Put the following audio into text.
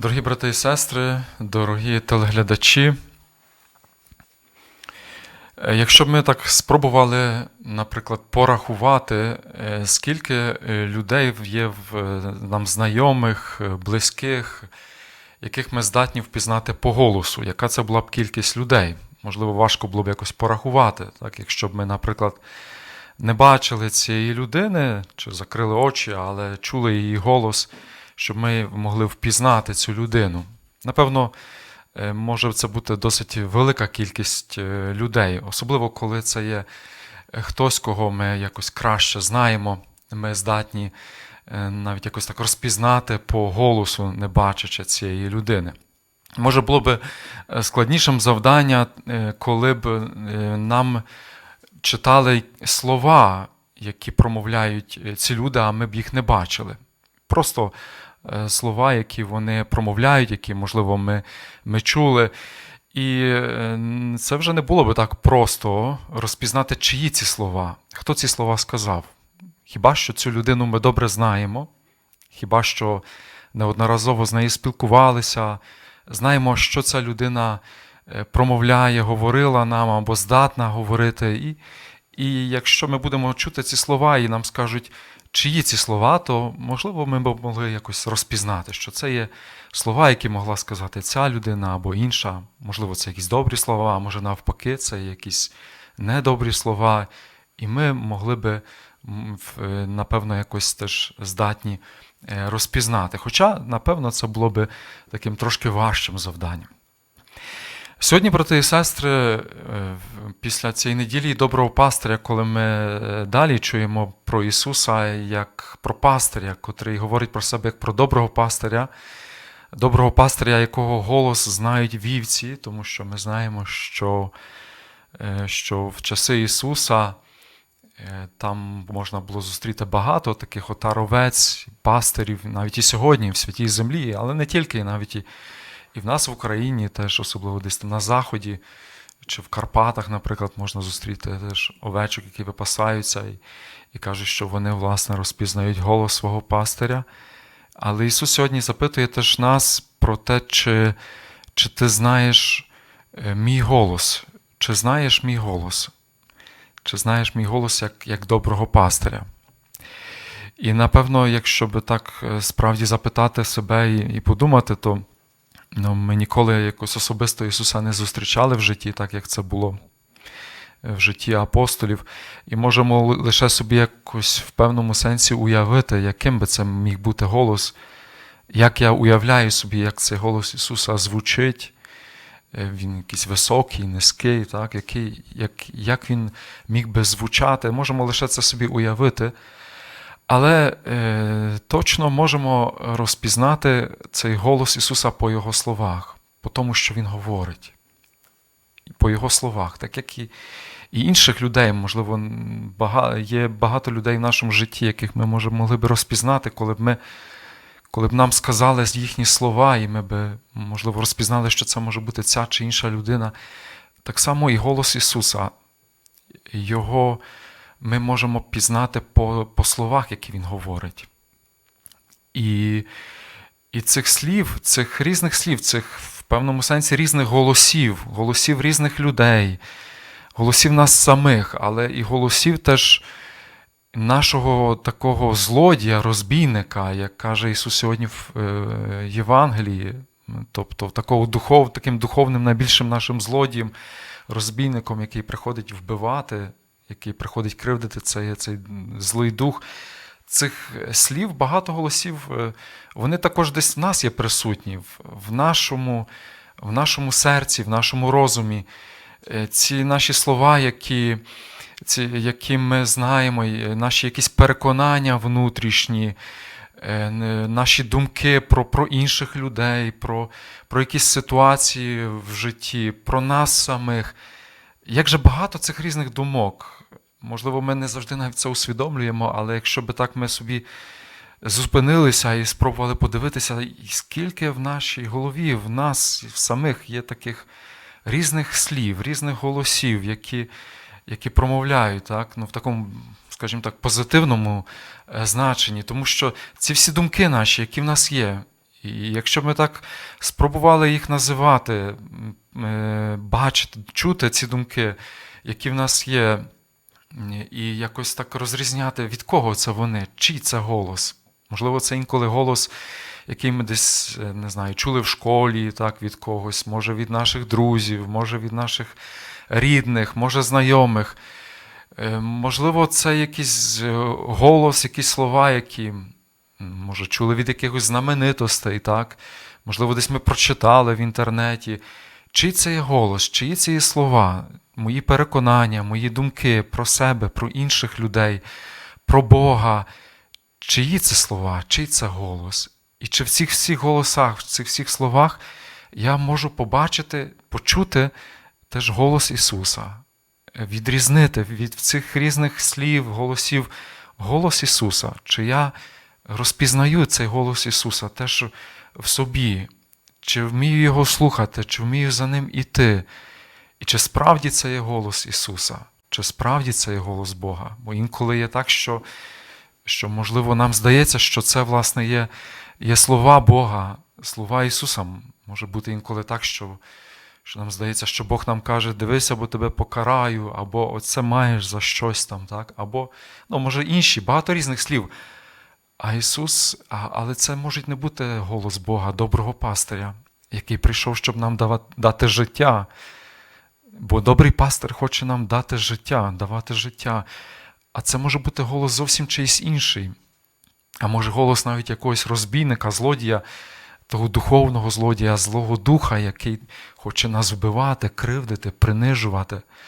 Дорогі брати і сестри, дорогі телеглядачі, е, якщо б ми так спробували, наприклад, порахувати, е, скільки е, людей є в нам знайомих, близьких, яких ми здатні впізнати по голосу, яка це була б кількість людей? Можливо, важко було б якось порахувати, так? якщо б ми, наприклад, не бачили цієї людини чи закрили очі, але чули її голос, щоб ми могли впізнати цю людину. Напевно, е, може це бути досить велика кількість е, людей, особливо коли це є е, хтось, кого ми якось краще знаємо, ми здатні навіть якось так розпізнати по голосу, не бачачи цієї людини. Може було б складнішим завдання, коли б нам читали слова, які промовляють ці люди, а ми б їх не бачили. Просто слова, які вони промовляють, які, можливо, ми, ми чули. І е, це вже не було би так просто розпізнати, чиї ці слова, хто ці слова сказав. Хіба що цю людину ми добре знаємо, хіба що неодноразово з нею спілкувалися, знаємо, що ця людина е, промовляє, говорила нам або здатна говорити. І, і якщо ми будемо чути ці слова і нам скажуть, чиї ці слова, то можливо ми б могли якось розпізнати, що це є слова, які могла сказати ця людина або інша. Можливо, це якісь добрі слова, а може навпаки, це якісь недобрі слова. І ми могли би, е, напевно, якось теж здатні е, розпізнати. Хоча, напевно, це було би таким трошки важчим завданням. Сьогодні, брати і сестри, е, після цієї неділі доброго пастиря, коли ми е, далі чуємо про Ісуса як про пастиря, котрий говорить про себе як про доброго пастиря, доброго пастиря, якого голос знають вівці, тому що ми знаємо, що, е, що в часи Ісуса там можна було зустріти багато таких отаровець, пастирів, навіть і сьогодні в святій землі, але не тільки, навіть і, і в нас в Україні, теж особливо десь на Заході, чи в Карпатах, наприклад, можна зустріти теж овечок, які випасаються, і, і кажуть, що вони, власне, розпізнають голос свого пастиря. Але Ісус сьогодні запитує теж нас про те, чи, чи ти знаєш е, мій голос, чи знаєш мій голос, чи знаєш мій голос як, як доброго пастиря. І напевно, якщо би так е, справді запитати себе і, і подумати, то ну, ми ніколи якось особисто Ісуса не зустрічали в житті, так як це було е, в житті апостолів, і можемо лише собі якось в певному сенсі уявити, яким би це міг бути голос, як я уявляю собі, як цей голос Ісуса звучить. Е, Він якийсь високий, низький, так? Який, як, як він міг би звучати. Можемо лише це собі уявити. Але е, точно можемо розпізнати цей голос Ісуса по Його словах, по тому, що Він говорить, по Його словах, так як і, і інших людей, можливо, бага, є багато людей в нашому житті, яких ми може, могли б розпізнати, коли б ми. Коли б нам сказали їхні слова, і ми б, можливо, розпізнали, що це може бути ця чи інша людина, так само і голос Ісуса, Його ми можемо пізнати по, по словах, які Він говорить. І, і цих слів, цих різних слів, цих в певному сенсі різних голосів, голосів різних людей, голосів нас самих, але і голосів теж нашого такого злодія, розбійника, як каже Ісус сьогодні в е, Євангелії, тобто такого духов, таким духовним найбільшим нашим злодієм, розбійником, який приходить вбивати, який приходить кривдити цей, цей злий дух. Цих слів, багато голосів, е, вони також десь в нас є присутні, в, в, нашому, в нашому серці, в нашому розумі. Е, Ці наші слова, які, ці, які ми знаємо, наші якісь переконання внутрішні, е, наші думки про, про інших людей, про, про якісь ситуації в житті, про нас самих. Як же багато цих різних думок. Можливо, ми не завжди навіть це усвідомлюємо, але якщо би так ми собі зупинилися і спробували подивитися, скільки в нашій голові, в нас в самих є таких різних слів, різних голосів, які, які промовляють так? ну, в такому, скажімо так, позитивному е, значенні. Тому що ці всі думки наші, які в нас є, І якщо б ми так спробували їх називати, е, бачити, чути ці думки, які в нас є, і якось так розрізняти, від кого це вони, чий це голос. Можливо, це інколи голос, який ми десь е, не знаю, чули в школі, так, від когось, може від наших друзів, може від наших рідних, може знайомих. Е, Можливо, це якийсь е, голос, якісь слова, які може чули від якихось знаменитостей, так? Можливо, десь ми прочитали в інтернеті. Чий це є голос, чиї це є слова, мої переконання, мої думки про себе, про інших людей, про Бога. Чиї це слова, чий це голос? І чи в цих всіх голосах, в цих всіх словах я можу побачити, почути теж голос Ісуса, відрізнити від цих різних слів, голосів, голос Ісуса, чи я розпізнаю цей голос Ісуса теж в собі, чи вмію його слухати, чи вмію за ним іти, і чи справді це є голос Ісуса, чи справді це є голос Бога. Бо інколи є так, що, що можливо, нам здається, що це, власне, є, є слова Бога, слова Ісуса. Може бути інколи так, що що нам здається, що Бог нам каже, дивися, бо тебе покараю, або оце маєш за щось там, так? або ну, може інші, багато різних слів. А Ісус, а, але це може не бути голос Бога, доброго пастиря, який прийшов, щоб нам дати життя. Бо добрий пастир хоче нам дати життя, давати життя. А це може бути голос зовсім чийсь інший. А може голос навіть якогось розбійника, злодія, того духовного злодія, злого духа, який хоче нас вбивати, кривдити, принижувати.